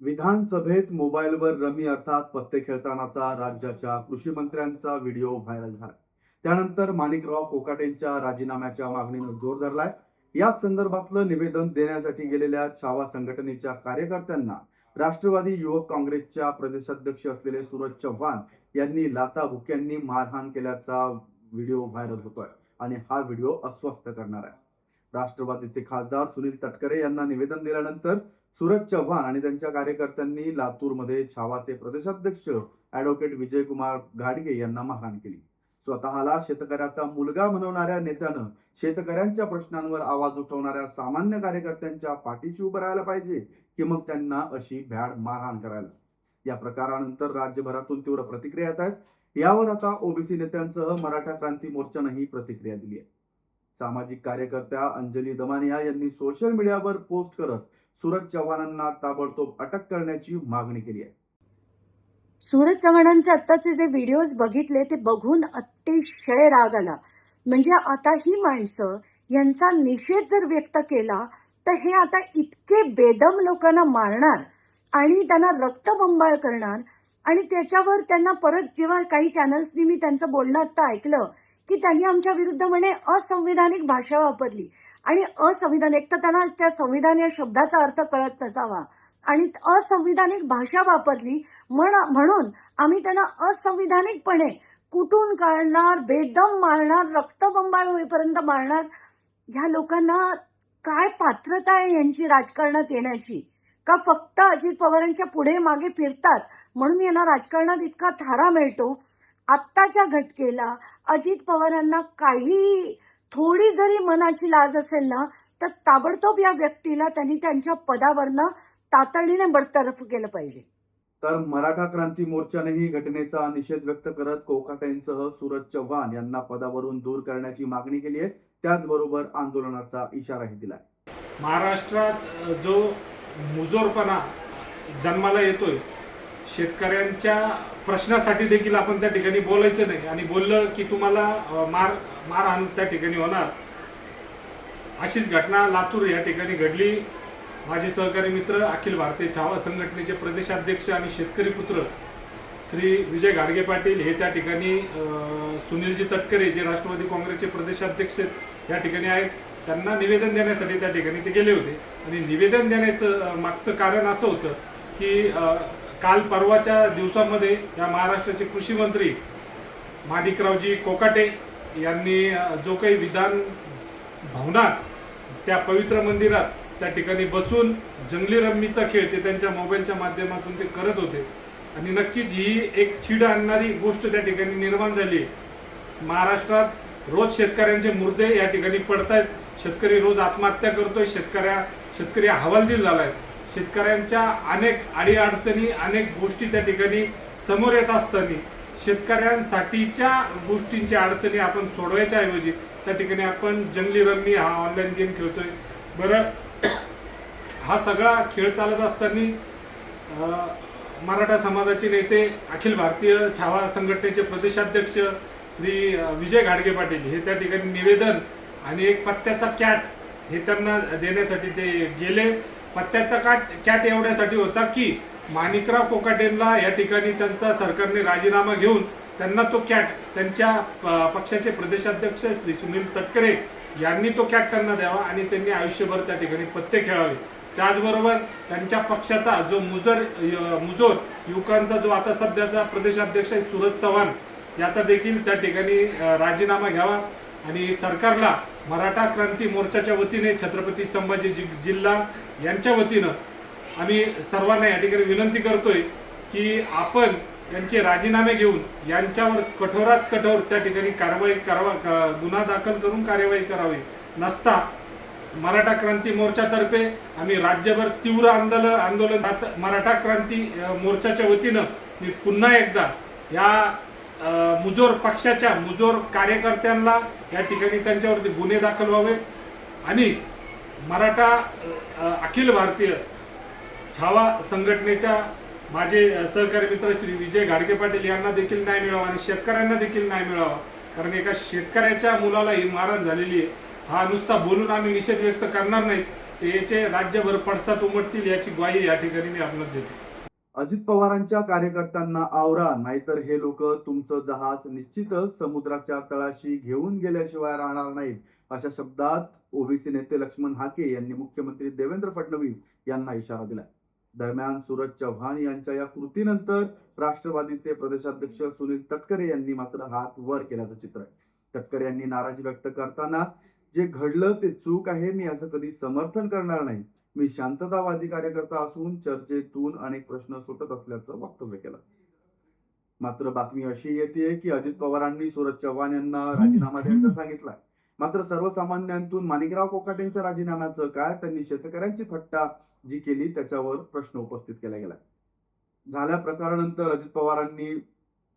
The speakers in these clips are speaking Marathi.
विधानसभेत मोबाईलवर रमी अर्थात पत्ते खेळतानाचा राज्याच्या कृषी मंत्र्यांचा व्हिडिओ व्हायरल झाला. त्यानंतर माणिकराव कोकाटेंच्या राजीनाम्याच्या मागणीनं जोर धरलाय. याच संदर्भातलं निवेदन देण्यासाठी गेलेल्या छावा संघटनेच्या कार्यकर्त्यांना राष्ट्रवादी युवक काँग्रेसच्या प्रदेशाध्यक्ष असलेले सूरज चव्हाण यांनी लाता भुक्यांनी मारहाण केल्याचा व्हिडिओ व्हायरल होतोय आणि हा व्हिडिओ अस्वस्थ करणार आहे राष्ट्रवादीचे खासदार सुनील तटकरे यांना निवेदन दिल्यानंतर सूरज चव्हाण आणि त्यांच्या कार्यकर्त्यांनी लातूरमध्ये छावाचे प्रदेशाध्यक्ष ऍडव्होकेट विजयकुमार घाडगे यांना मारहाण केली. स्वतःला शेतकऱ्याचा मुलगा म्हणवणाऱ्या नेत्यानं शेतकऱ्यांच्या प्रश्नांवर आवाज उठवणाऱ्या सामान्य कार्यकर्त्यांच्या पाठीशी उभं राहायला पाहिजे की मग त्यांना अशी भ्याड मारहाण करायला. या प्रकारानंतर राज्यभरातून तीव्र प्रतिक्रिया येत आहेत. यावर आता ओबीसी नेत्यांसह मराठा क्रांती मोर्चानंही प्रतिक्रिया दिली आहे. सामाजिक कार्यकर्त्या अंजली दमानिया यांनी सोशल मीडियावर पोस्ट करत सूरज चव्हाणांना ताबडतोब अटक करण्याची मागणी केली आहे. सूरज चव्हाणांचे आत्ताचे जे व्हिडिओज बघितले ते बघून अतिशय राग आला. म्हणजे आता ही माणसं यांचा निषेध जर व्यक्त केला तर हे आता इतके बेदम लोकांना मारणार आणि त्यांना रक्तबंबाळ करणार आणि त्याच्यावर त्यांना परत जेव्हा काही चॅनल्सनी मी त्यांचं बोलणं आता ऐकलं की त्यांनी आमच्या विरुद्ध म्हणे असंविधानिक भाषा वापरली. आणि असंविधानिक तर त्यांना त्या संविधान या शब्दाचा अर्थ कळत नसावा. आणि असंविधानिक भाषा वापरली म्हण म्हणून आम्ही त्यांना असंविधानिकपणे कुठून काढणार बेदम मारणार रक्तबंबाळ होईपर्यंत मारणार? ह्या लोकांना काय पात्रता आहे यांची राजकारणात येण्याची? का फक्त अजित पवारांच्या पुढे मागे फिरतात? म्हणून यांना राजकारणात इतका थारा मिळतो. आत्ताच्या घटकेला अजित पवारांना काही थोडी जरी मनाची लाज असेल ना तर ताबडतोब या व्यक्तीला त्यांनी त्यांच्या पदावरनं तातडीने बडतर्फ केलं पाहिजे. तर मराठा क्रांती मोर्चानेही घटनेचा निषेध व्यक्त करत कोकाटेंसह सूरज चव्हाण यांना पदावरून दूर करण्याची मागणी केली आहे. त्याचबरोबर आंदोलनाचा इशाराही दिलाय. महाराष्ट्रात जो मुजोरपणा जन्माला येतोय शेतकऱ्यांच्या प्रश्नासाठी देखील आपण त्या ठिकाणी बोलायचं नाही. आणि बोललं की तुम्हाला मार मारहाण त्या ठिकाणी होणार. अशीच घटना लातूर या ठिकाणी घडली. माझे सहकारी मित्र अखिल भारतीय छावा संघटनेचे प्रदेशाध्यक्ष आणि शेतकरी पुत्र श्री विजय गाडगे पाटील हे त्या ठिकाणी सुनीलजी तटकरे जे राष्ट्रवादी काँग्रेसचे प्रदेशाध्यक्ष या ठिकाणी आहेत त्यांना निवेदन देण्यासाठी त्या ठिकाणी ते गेले होते. आणि निवेदन देण्याचं मागचं कारण असं होतं की काल परवाच्या दिवसामध्ये या महाराष्ट्राचे कृषी मंत्री माणिकरावजी कोकाटे यांनी जो काही विधान भवनात त्या पवित्र मंदिरात त्या ठिकाणी बसून जंगली रम्मीचा खेळ ते त्यांच्या मोबाईलच्या माध्यमातून ते करत होते. आणि नक्कीच ही एक चीड आणणारी गोष्ट त्या ठिकाणी निर्माण झाली आहे. महाराष्ट्रात रोज शेतकऱ्यांचे मुर्दे या ठिकाणी पडतायत. शेतकरी रोज आत्महत्या करतोय. शेतकऱ्या शेतकरी हवालदिल झालाय शेतकऱ्यांच्या अनेक अडीअडचणी अनेक गोष्टी त्या ठिकाणी समोर येत असताना शेतकऱ्यांसाठीच्या गोष्टींच्या अडचणी आपण सोडवायच्या ऐवजी त्या ठिकाणी आपण जंगली रम्मी हा ऑनलाईन गेम खेळतोय. बरं हा सगळा खेळ चालत असताना मराठा समाजाचे नेते अखिल भारतीय छावा संघटनेचे प्रदेशाध्यक्ष श्री विजय घाडगे पाटील हे त्या ठिकाणी निवेदन आणि एक पत्त्याचा कॅट हे त्यांना देण्यासाठी ते गेले. पत्त्याचा काट कॅट एवढ्यासाठी होता की माणिकराव कोकाटेंना या ठिकाणी त्यांचा सरकारने राजीनामा घेऊन त्यांना तो कॅट त्यांच्या प- पक्षाचे प्रदेशाध्यक्ष श्री सुनील तटकरे यांनी तो कॅट त्यांना द्यावा आणि त्यांनी आयुष्यभर त्या ठिकाणी पत्ते खेळावे. त्याचबरोबर त्यांच्या पक्षाचा जो मुजर मुजोर युवकांचा जो आता सध्याचा प्रदेशाध्यक्ष आहे सुरज चव्हाण याचा देखील त्या ठिकाणी राजीनामा घ्यावा. आणि सरकारला मराठा क्रांती मोर्चाच्या वतीने छत्रपती संभाजी जि जिल्हा यांच्या वतीनं आम्ही सर्वांना या ठिकाणी विनंती करतोय की आपण यांचे राजीनामे घेऊन यांच्यावर कठोरात कठोर त्या ठिकाणी कारवाई करावा गुन्हा दाखल करून कार्यवाही करावी. नसता मराठा क्रांती मोर्चातर्फे आम्ही राज्यभर तीव्र आंदोलन आंदोलन आता मराठा क्रांती मोर्चाच्या वतीनं मी पुन्हा एकदा या मुजोर पक्षाच्या मुजोर कार्यकर्त्यांना या ठिकाणी त्यांच्यावरती गुन्हे दाखल व्हावेत आणि मराठा अखिल भारतीय छावा संघटनेच्या माझे सहकारी मित्र श्री विजय घाडगे पाटील यांना देखील न्याय मिळावा आणि शेतकऱ्यांना देखील न्याय मिळावा. कारण एका शेतकऱ्याच्या मुलाला ही मारण झालेली आहे. हा नुसता बोलून आम्ही निषेध व्यक्त करणार नाहीत. ते याचे राज्यभर पडसाद उमटतील याची ग्वाही या ठिकाणी मी आपल्याला देतो. अजित पवारांच्या कार्यकर्त्यांना आवरा नाहीतर हे लोक तुमचं जहाज निश्चितच समुद्राच्या तळाशी घेऊन गेल्याशिवाय राहणार नाहीत अशा शब्दात ओबीसी नेते लक्ष्मण हाके यांनी मुख्यमंत्री देवेंद्र फडणवीस यांना इशारा दिला दरम्यान सूरज चव्हाण यांच्या या कृतीनंतर राष्ट्रवादीचे प्रदेशाध्यक्ष सुनील तटकरे यांनी मात्र हात वर केल्याचं चित्र आहे. तटकरे यांनी नाराजी व्यक्त करताना जे घडलं ते चूक आहे मी याचं कधी समर्थन करणार नाही. मी शांततावादी कार्यकर्ता असून चर्चेतून अनेक प्रश्न सुटत असल्याचं वक्तव्य केलं. मात्र बातमी अशी येते की अजित पवारांनी सूरज चव्हाण यांना राजीनामा द्यायचा सांगितलाय. मात्र सर्वसामान्यांतून माणिकराव कोकाटेंच्या राजीनाम्याचं काय त्यांनी शेतकऱ्यांची थट्टा जी केली त्याच्यावर प्रश्न उपस्थित केला गेला. झाल्या प्रकारानंतर अजित पवारांनी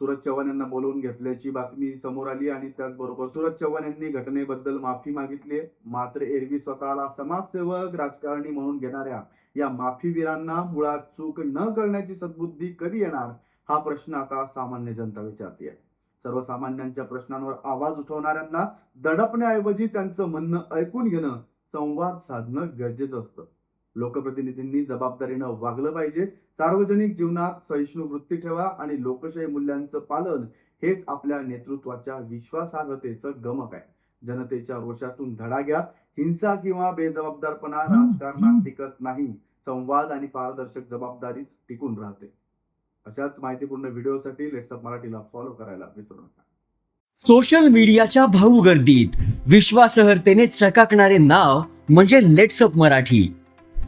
सूरज चव्हाण यांना बोलवून घेतल्याची बातमी समोर आली आणि त्याचबरोबर सूरज चव्हाण यांनी घटनेबद्दल माफी मागितली. मात्र एरवी स्वतःला समाजसेवक राजकारणी म्हणून घेणाऱ्या या माफीवीरांना मुळात चूक न करण्याची सद्बुद्धी कधी येणार? हा प्रश्न आता सामान्य जनता विचारते सर्वसामान्यांच्या प्रश्नांवर आवाज उठवणाऱ्यांना दडपण्याऐवजी त्यांचं म्हणणं ऐकून घेणं संवाद साधणं गरजेचं असतं. लोकप्रतिनिधींनी जबाबदारीनं वागलं पाहिजे. सार्वजनिक जीवनात सहिष्णू वृत्ती ठेवा आणि लोकशाही मूल्यांचं पालन हेच आपल्या नेतृत्वाच्या विश्वासार्हतेचं गमक आहे. जनतेच्या रोषातून धडा घ्या. हिंसा किंवा बेजबाबदारपणा राजकारणात टिकत नाही. संवाद आणि पारदर्शक जबाबदारीच टिकून राहते. अशाच माहितीपूर्ण व्हिडिओसाठी लेट्सअप मराठीला फॉलो करायला विसरू नका. सोशल मीडियाच्या भाऊ गर्दीत. विश्वासार्हतेने चकाकणारे नाव म्हणजे लेट्सअप मराठी.